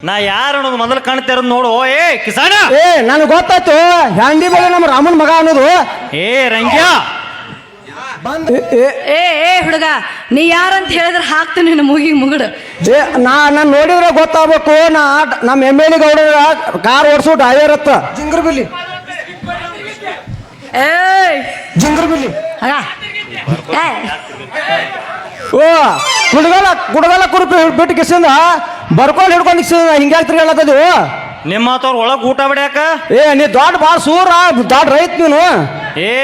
ನಾ ಯಾರು ಅನ್ನೋದು ಮೊದಲು ಕಾಣ್ತಿರೋದು ನೋಡು. ಏ ಕಿಸಾನ! ಏ ನನಗೆ ಗೊತ್ತಾಯ್ತು. ಹ್ಯಾಂಡಿ ಬಳಿ ನಮ್ಮ ರಾಮನ್ ಮಗ ಅನ್ನೋದು. ಏ ರಂಗ್ಯ! ಬಂದ್ ಏ, ಏ. ಏ ಹುಡುಗ ನೀ ಯಾರಂತ ಹೇಳಿದ್ರೆ ಹಾಕ್ತೀನಿ ನಿನ್ನ ಮುಗಿ ಮುಗುಡು. ಏ ನಾ ನಾನು ನೋಡಿದ್ರೆ ಗೊತ್ತಾಗ್ಬೇಕು. ನಾ ನಮ್ಮ ಎಂ ಎಲ್ ಗೌಡರ ಕಾರ್ ಓಡಿಸೋ ಡ್ರೈವರ್ ಅತ್ತ ಜಿಂಗರ್ ಬಿಲ್ಲಿ. ಏಯ್! ಜಿಂಗರ್ ಬಿಲ್ಲಿ. ಏ ಓ ಕುಡ್ಗಲ ಕುಡ್ಗಲ ಕುರುಪಿ ಬಿಟ್ಟು ಕಿಸಿಂದ ಬರ್ಕೊಂಡು ಹಿಡ್ಕೊಂಡು ಹಿಂಗೆ ತಿರ್ಗಾಡತ್ತದು ನಿಮ್ಮ ಮಾತವ್ರ ಒಳಗೆ ಊಟ ಬಿಡ್ಯಾಕ ಏ ನೀ ದೊಡ್ಡ ಭಾಳ ಸೂರ ದೊಡ್ಡ ರೈತ ನೀನು. ಏ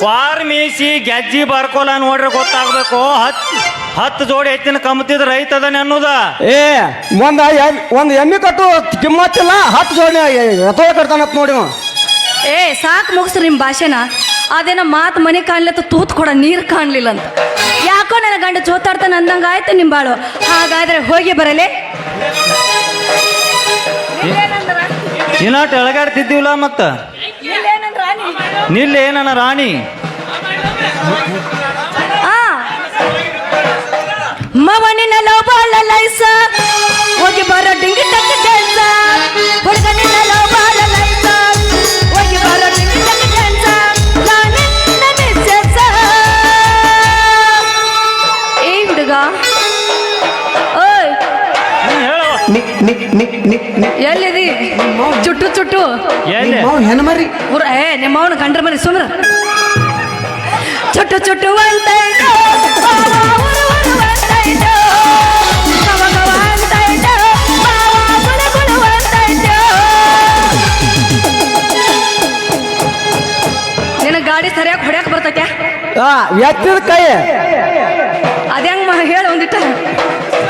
ಫಾರ್ಮೇಸಿ ಗೆಜ್ಜಿ ಬರ್ಕೋಲ ನೋಡ್ರಿ ಗೊತ್ತಾಗ್ಬೇಕು. ಹತ್ ಹತ್ತು ಜೋಡಿ ಹೆಚ್ಚಿನ ಕಮ್ತಿದ್ ರೈತ ಅದನ್ನ ಅನ್ನೋದ. ಏ ಒಂದ ಎಮ್- ಒಂದ್ ಎಮ್ಮಿ ಕಟ್ಟು ಕಿಮ್ಮತ್ತಿಲ್ಲ ಹತ್ತು ಜೋಡಿ ಎತ್ತೋ ಕಟ್ತಾನ ನೋಡಿ ಇವ. ಏ ಸಾಕು ಮುಗಿಸ್ರಿ ನಿಮ್ಮ ಭಾಷೆನ. ಅದೇನ ಮಾತು ಮನೆ ಕಾಣ್ಲತ್ತ ತೂತ್ ಕೊಡ ನೀರು ಕಾಣ್ಲಿಲ್ಲ ಅಂತ. ನನ್ನ ಗಂಡ ಜೋತಾಡ್ತಾನೆ ಅಂದಂಗ ಆಯ್ತು ನಿಂಬಾಳು. ಹಾಗಾದ್ರೆ ಹೋಗಿ ಬರಲೇ? ಇನ್ನಾಟ ಎಳಗಾಡ್ತಿದ್ದೀವಲ್ಲ ಮತ್ತ? ನಿಲ್ಲ ನನ್ನ ರಾಣಿ? ಆ. ಮವನಿನ ಲೋಬಾಲ ಲೈಸ. ಹೋಗಿ ಬರೋ ಡಿಂಗಿ ಎಲ್ಲಿದಿ? ಚುಟ್ಟು ಚುಟ್ಟು. ಎಲ್ಲಿ? ಹೆಣ್ಮರಿ ಉರ್ ಏ ನಿಮ್ಮ ಅವನು ಗಂಡ್ರ ಮರಿ ಸುಮ್ರ ಚುಟ್ಟು ಚುಟ್ಟು ಅಂತ. ನಿನ್ನ ಗಾಡಿ ಸರಿಯಾಗಿ ಹೊಡ್ಯಾಕ ಬರ್ತೈತೆ? ಆ ಎತ್ತಿದ ಕೈ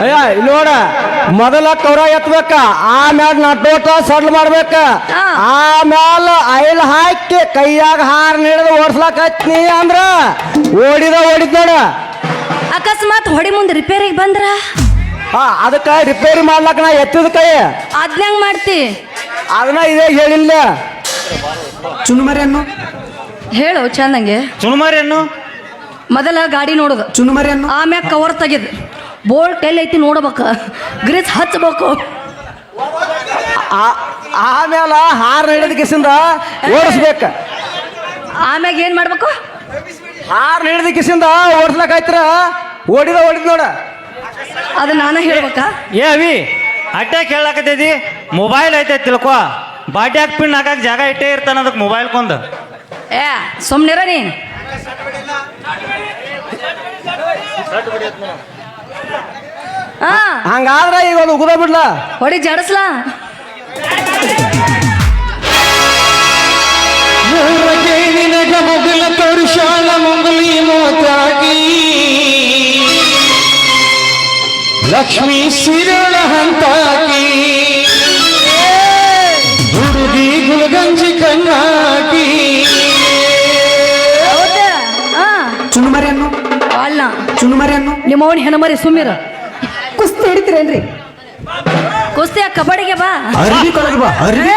ಅಯ್ಯ ಇಲ್ಲಿ ನೋಡ. ಮೊದಲ ಕೌರ ಎತ್ತಬೇಕ ಆಮ್ಯಾಲ ನಟೋಟ ಸಡ್ಲ್ ಮಾಡ್ಬೇಕ. ಆಮ್ಯಾಲ ಐಲ್ ಹಾಕಿ ಕೈಯಾಗ ಹಾರ ನೀಡದ ಓಡಿಸ್ಲಾಕ ಹತ್ನಿ ಅಂದ್ರ ಓಡಿದ ಓಡಿದ್ ನೋಡ. ಅಕಸ್ಮಾತ್ ಹೊಡಿ ಮುಂದೆ ರಿಪೇರಿಗೆ ಬಂದ್ರ? ಹಾ ಅದಕ್ಕ ರಿಪೇರಿ ಮಾಡ್ಲಾಕ ನಾ ಎತ್ತಿದ ಕೈ. ಅದ್ನ್ಯಾಂಗ ಮಾಡ್ತಿ? ಅದನ್ನ ಇದೇ ಹೇಳಿಲ್ಲ. ಚುನುಮರಿಯನ್ನು? ಹೇಳು ಚಂದಂಗೆ. ಅನ್ನು ಮೊದಲ ಗಾಡಿ ನೋಡುದು. ಚುನುಮರಿಯನ್ನು? ಆಮ್ಯಾಗ ಕವರ್ ತೆಗೆದು. ಬೋಲ್ಟ್ ಟೆಲ್ ಐತಿ ನೋಡ್ಬೇಕು. ಗ್ರೀಸ್ ಹಚ್ಚಬೇಕು ಆ- ಆಮ್ಯಾಲ ಹಾರ ಹಿಡಿದ ಕಿಸಿಂದ ಓಡಿಸ್ಬೇಕು. ಆಮ್ಯಾಗ ಏನ್ ಮಾಡ್ಬೇಕು? ಹಾರ ಹಿಡಿದ ಕಿಸಿಂದ ಓಡಿಸ್ಲಕಾಯ್ತರ ಓಡಿದ ಓಡಿದ್ ನೋಡ. ಅದು ನಾನೇ ಹೇಳ್ಬೇಕಾ. ಏ ಅವಿ ಅಟ್ಯಾಕ್ ಹೇಳಕತ್ತೈತಿ? ಮೊಬೈಲ್ ಐತೆ ತಿಳ್ಕೊ. ಬಾಟ್ಯಾಕ್ ಪಿನ್ ಹಾಕಕ್ ಜಾಗ ಇಟ್ಟೇ ಇರ್ತಾನ ಅದಕ್ಕೆ ಮೊಬೈಲ್ ಕೊಂದು. ಏ ಸುಮ್ನಿರ ನೀನ್. ಹಂಗಾದ್ರ ಈಗ ಒಂದು ಉಗುದ ಬಿಡ್ಲ. ಹೊಡಿ ಜಡಸ್ಲಾ. ನಿನಗ ಮೊದಲ ಪರುಷಾಲ ಮಂಗಲಿ ಮೋತಾಗಿ. ಲಕ್ಷ್ಮೀ ಸಿರಳ ಹಂತಾಗಿ. ನಿಮ್ಮ ಅವನ ಹೆಣಮರಿ ಸುಮ್ಮಿರ ಕುಸ್ತಿ ಹಿಡಿತೀರೇನ್ರಿ? ಕುಸ್ತಿಯ ಕಬಡ್ಡಿಗೆ ಬಾ. ಅರ್ಬಿ ಕೊಳಗೆ ಬಾ ಅರ್ಬಿ.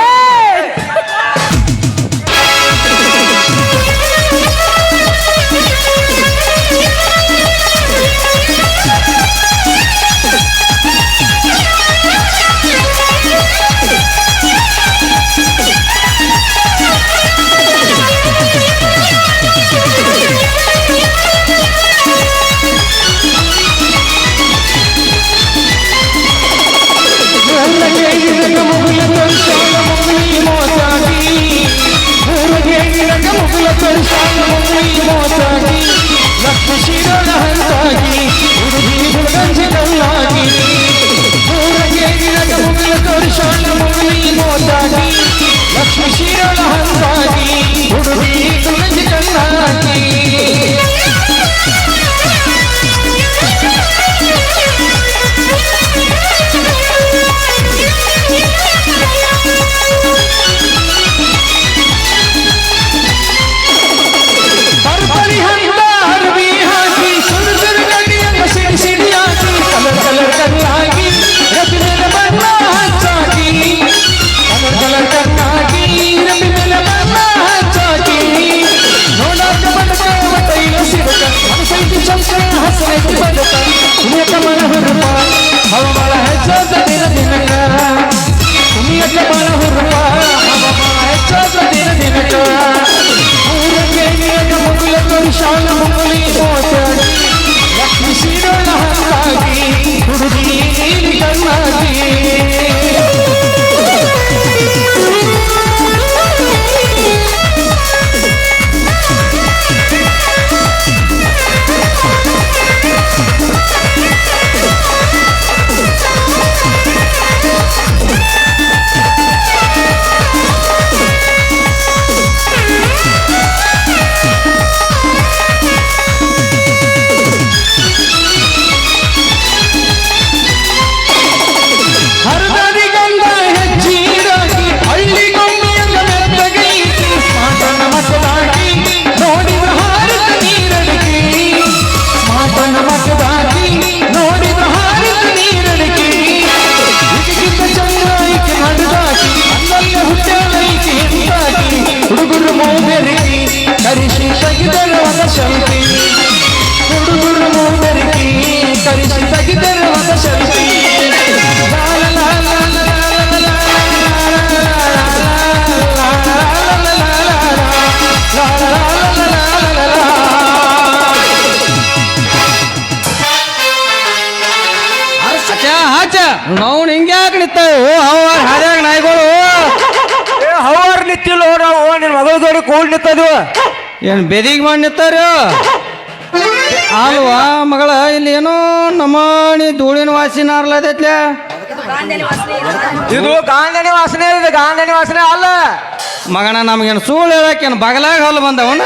ಲಕ್ಷ್ಮೀ ಸಿರಳ ಕೂಡ್ ನಿಂತದ್ವು ಏನ್ ಬೆದಿಗೆ ಮಾಡಿ ನಿಂತಾರ ಅಲ್ವಾ ಮಗಳ ಇಲ್ಲಿ ಏನೋ ನಮಾಣಿ ಧೂಳಿನ ವಾಸಿನ ಅರ್ಲದೈತ್ಲೆ ಇದು ಗಾಂಧಿ ವಾಸನೆ ಇದು ಗಾಂಧಿ ವಾಸನೆ ಅಲ್ಲ. ಮಗನ ನಮ್ಗೇನು ಸುಳ್ಳು ಹೇಳಕ್ಕೇನು ಬಗಲಾಗ ಹಲ್ಲು ಬಂದವನ?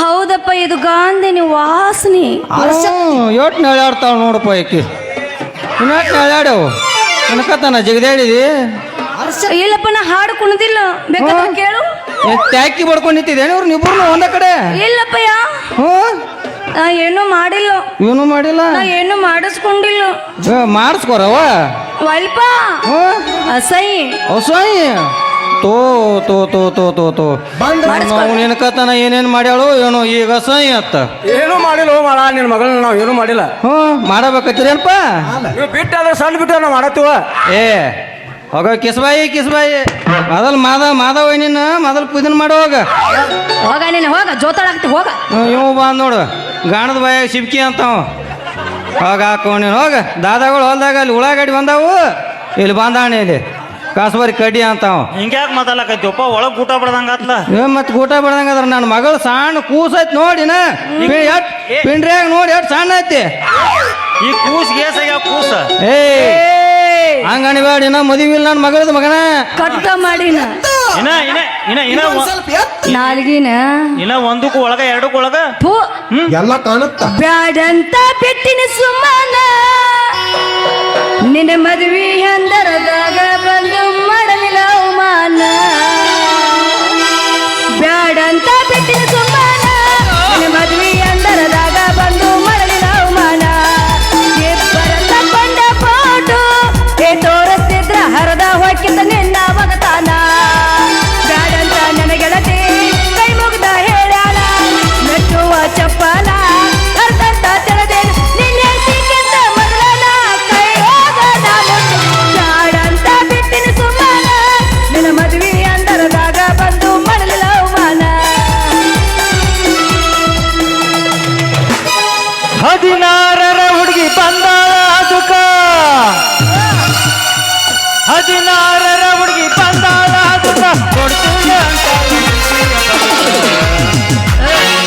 ಹೌದಪ್ಪ ಇದು ಗಾಂಧಿನಿ ವಾಸನೆ. ಯೋಟ್ ನೆಳಾಡ್ತಾವ ನೋಡಪ್ಪ ಈಕಿ. ಇನ್ನೊಟ್ ನೆಳಾಡ್ಯವು ಅನ್ಕತ್ತಾನ ಜಗದೇಳಿದಿ? ಇಲ್ಲಪ್ಪ ನಾ ಹಾಡು ಕುಣದಿಲ್ಲ. ಬೇಕಾದ್ರೆ ಕೇಳು. ತ್ಯಾಕಿ ಬಡ್ಕೊಂಡು ನಿಂತಿದ್ದೇನೆ ಅವ್ರು ನಿಬ್ಬರು ಒಂದ ಕಡೆ? ಇಲ್ಲಪ್ಪಯ್ಯ. ಹ್ಞೂ? ನಾ ಏನು ಮಾಡಿಲ್ಲ. ಏನು ಮಾಡಿಲ್ಲ? ನಾ ಏನು ಮಾಡಿಸ್ಕೊಂಡಿಲ್ಲ. ಏ, ಮಾಡಿಸ್ಕೊರವ ವಲ್ಪ. ಹ್ಞೂ? ಅಸೈ ಹೊಸಾಯಿ ತೋ ತೋ ತೋ ತೋ ತೋ ತೋ. ನಾವು ನಿನ್ಕತನ ಏನೇನು ಮಾಡ್ಯಾಳು ಏನೋ ಈಗ ಸೈ ಅತ್ತ. ಏನು ಮಾಡಿಲ್ಲ ಮಾಡ ನಿನ್ನ ಮಗಳನ್ನ ನಾವು ಏನು ಮಾಡಿಲ್ಲ. ಹ್ಞೂ? ಮಾಡಬೇಕತ್ತೀರೇನಪ್ಪ ನೀವು ಬಿಟ್ಟಾದ್ರೆ ಸಣ್ಣ ಬಿಟ್ಟು ನಾವು ಮಾಡತ್ತೀವ? ಏ ಹೋಗ ಕಿಸ್ಬಾಯಿ ಕಿಸ್ಬಾಯಿ. ಮೊದಲ್ ಮಾದ ಮಾದವ ನಿನ್ನ ಮೊದಲ್ ಪೂಜನ್ ಮಾಡಿ ಹೋಗ. ನೀನು ಹೋಗ ಜೋತಾಡಾಕ್ತಿ ಹೋಗ. ಇವ್ ಬಂದ್ ನೋಡು. ಗಾಣದ ಬಾಯ ಶಿಬ್ಕಿ ಅಂತಾವ. ಹೋಗ ಹಾಕೋ ನೀನು ಹೋಗ. ದಾದಾಗಳು ಹೊಲ್ದಾಗ ಅಲ್ಲಿ ಉಳ್ಳಾಗಡ್ಡಿ ಬಂದಾವು. ಇಲ್ಲಿ ಬಂದಾಣ ಇಲ್ಲಿ. ಕಾಸುಬಾರಿ ಕಡ್ಡಿ ಅಂತಾವ. ಹಿಂಗ್ಯಾಕ್ ಮಾತಾಡಕತ್ತೀವಪ್ಪ ಒಳಗ್ ಊಟ ಕೂಟ ಏ ಮತ್ತೆ ಊಟ ಬಡದಂಗ ಅದ್ರ ನನ್ನ ಮಗಳು ಸಣ್ಣ ಕೂಸ್ ಐತಿ ನೋಡಿನ ಪಿಂಡ್ರಿಯಾಗ ಪಿಂಡ್ರ್ಯಾಗ ನೋಡಿ ಎಷ್ಟು ಸಣ್ಣ ಐತಿ. ಈ ಕೂಸ್ ಗೇಸ್ ಆಗ್ಯಾವ ಕೂಸ. ಏ ಹಂಗ ಅನ್ಬೇಡ ಮದುವಿ ಮದುವೆ ಇಲ್ಲ ನನ್ನ ಮಗಳದ ಮಗನ. ಕಟ್ಟ ಮಾಡಿನ. ಇನ್ನ ಇನ್ನ ಇನ್ನ ಇನ್ನ ನಾಲ್ಗಿನ. ಇನ್ನ ಒಂದಕ್ಕೂ ಒಳಗ ಎರಡಕ್ಕೂ ಒಳಗ? ಫು ಎಲ್ಲ ಕಾಣುತ್ತ. ಬ್ಯಾಡಂತ ಬಿಟ್ಟಿನ ಸುಮ್ಮನ ನಿನ್ನ ಮದುವೆ ಹಂದರದಾಗ ಬಂದು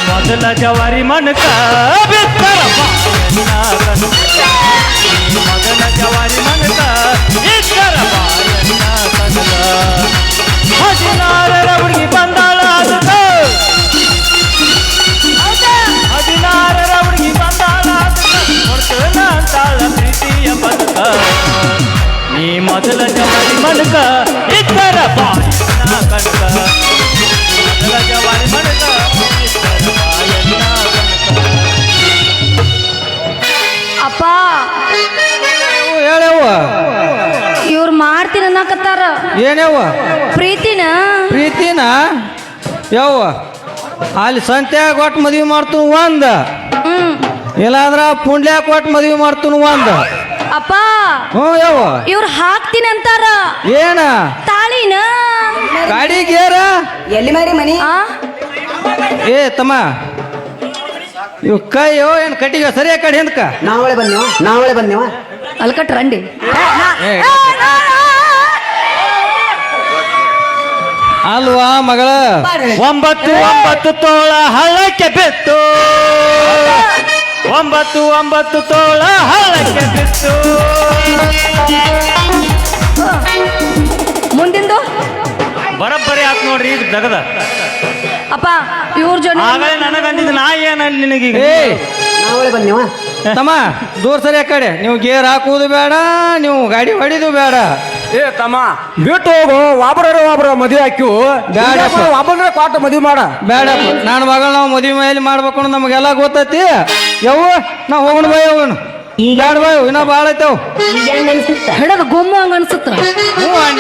ಮೊದಲ ಜವಾರಿ ಮಣಕ ಬಿತ್ತರ. ಮೊದಲ ಜವಾರಿ ಮಣಕ ಬಿತ್ತರ. ಹದಿನಾರರ ಹುಡುಗಿ ಬಂದಾಳ ಹದಿನಾರರ ಮೊದಲ ಜವಾರಿ ಇತರ ಬಾಯನ್ನ ಅನ್ನಕತ್ತಾರ ಏನ್ಯವ್ವ ಪ್ರೀತಿನ? ಪ್ರೀತಿನ? ಯವ್ವ ಅಲ್ಲಿ ಸಂತ್ಯಾಗ ಒಟ್ಟು ಮದ್ವಿ ಮಾಡ್ತೀನಿ ಒಂದ್. ಇಲ್ಲಾಂದ್ರ ಪುಂಡ್ಲ್ಯಾಗ ಒಟ್ಟು ಮದ್ವಿ ಮಾಡ್ತೀನಿ ಒಂದ. ಅಪ್ಪ ಹ್ಞೂ ಯವ್ವ. ಇವ್ರು ಹಾಕ್ತೀನಿ ಅಂತಾರ. ಏನ? ತಾಳಿನ? ಗಾಡಿ ಗೇರ? ಎಲ್ಲಿ ಮಾರಿ ಮನಿ? ಏ ತಮ್ಮ. ಇವ್ ಕೈಯೋ ಏನು ಕಟ್ಟಿಗೆ? ಸರಿಯಾಗಿ ಕಡೆ ಹಿಂದಕ. ನಾವಳೆ ಬಂದೇವ ನಾವಳೆ ಬಂದೇವ ಅಲ್ಕಟ್ ರಂಡಿ ಏ, ಅಲ್ವಾ ಮಗಳ? ಒಂಬತ್ತು ಒಂಬತ್ತು ತೋಳ ಹಳ್ಳಕ್ಕೆ ಬಿತ್ತು. ಒಂಬತ್ತು ಒಂಬತ್ತು ತೋಳ ಹಳ್ಳಕ್ಕೆ ಬಿತ್ತು. ಮುಂದಿಂದು? ಬರಬ್ಬರಿ ಆತ್ ನೋಡ್ರಿ ಈಗ ದಗದ. ಅಪ್ಪ ಇವ್ರ ಜೊತೆ ಆಗಲೇ ನನಗಂದಿದ್ದು ನಾ ಏನ ನಿನಗೆ ಬಂದೇವ? ತಮ್ಮ ದೂರ ಸರಿ ಕಡೆ. ನೀವು ಗೇರ್ ಹಾಕುವುದು ಬೇಡ ನೀವು ಗಾಡಿ ಹೊಡಿದು ಬೇಡ. ಏ ತಮ್ಮ ಬಿಟ್ಟು ಹೋಗು. ಒಬ್ಬರ ಒಬ್ಬರ ಮದುವೆ ಹಾಕಿವು ಬ್ಯಾಡಪ್ಪ. ಒಬ್ಬನ ಕೊಟ್ಟು ಮದುವೆ ಮಾಡ. ಬೇಡ ನಾನು ಮಗಳು ನಾವು ಮದುವೆ ಮೇಲೆ ಮಾಡ್ಬೇಕು ಅನ್ನೋದು ನಮಗೆಲ್ಲ ಗೊತ್ತೈತಿ. ಯಾವ ನಾವು ಹೋಗೋಣ ಬಾಯ್ ಹೋಗೋಣ ಬ್ಯಾಡ ಬಾಯ್ ಇನ್ನ ಭಾಳ ಐತೆ ಹಿಡದ ಗುಮ್ಮ ಹಂಗ ಅನ್ಸುತ್ತ? ಹ್ಞೂ ಅಣ್ಣ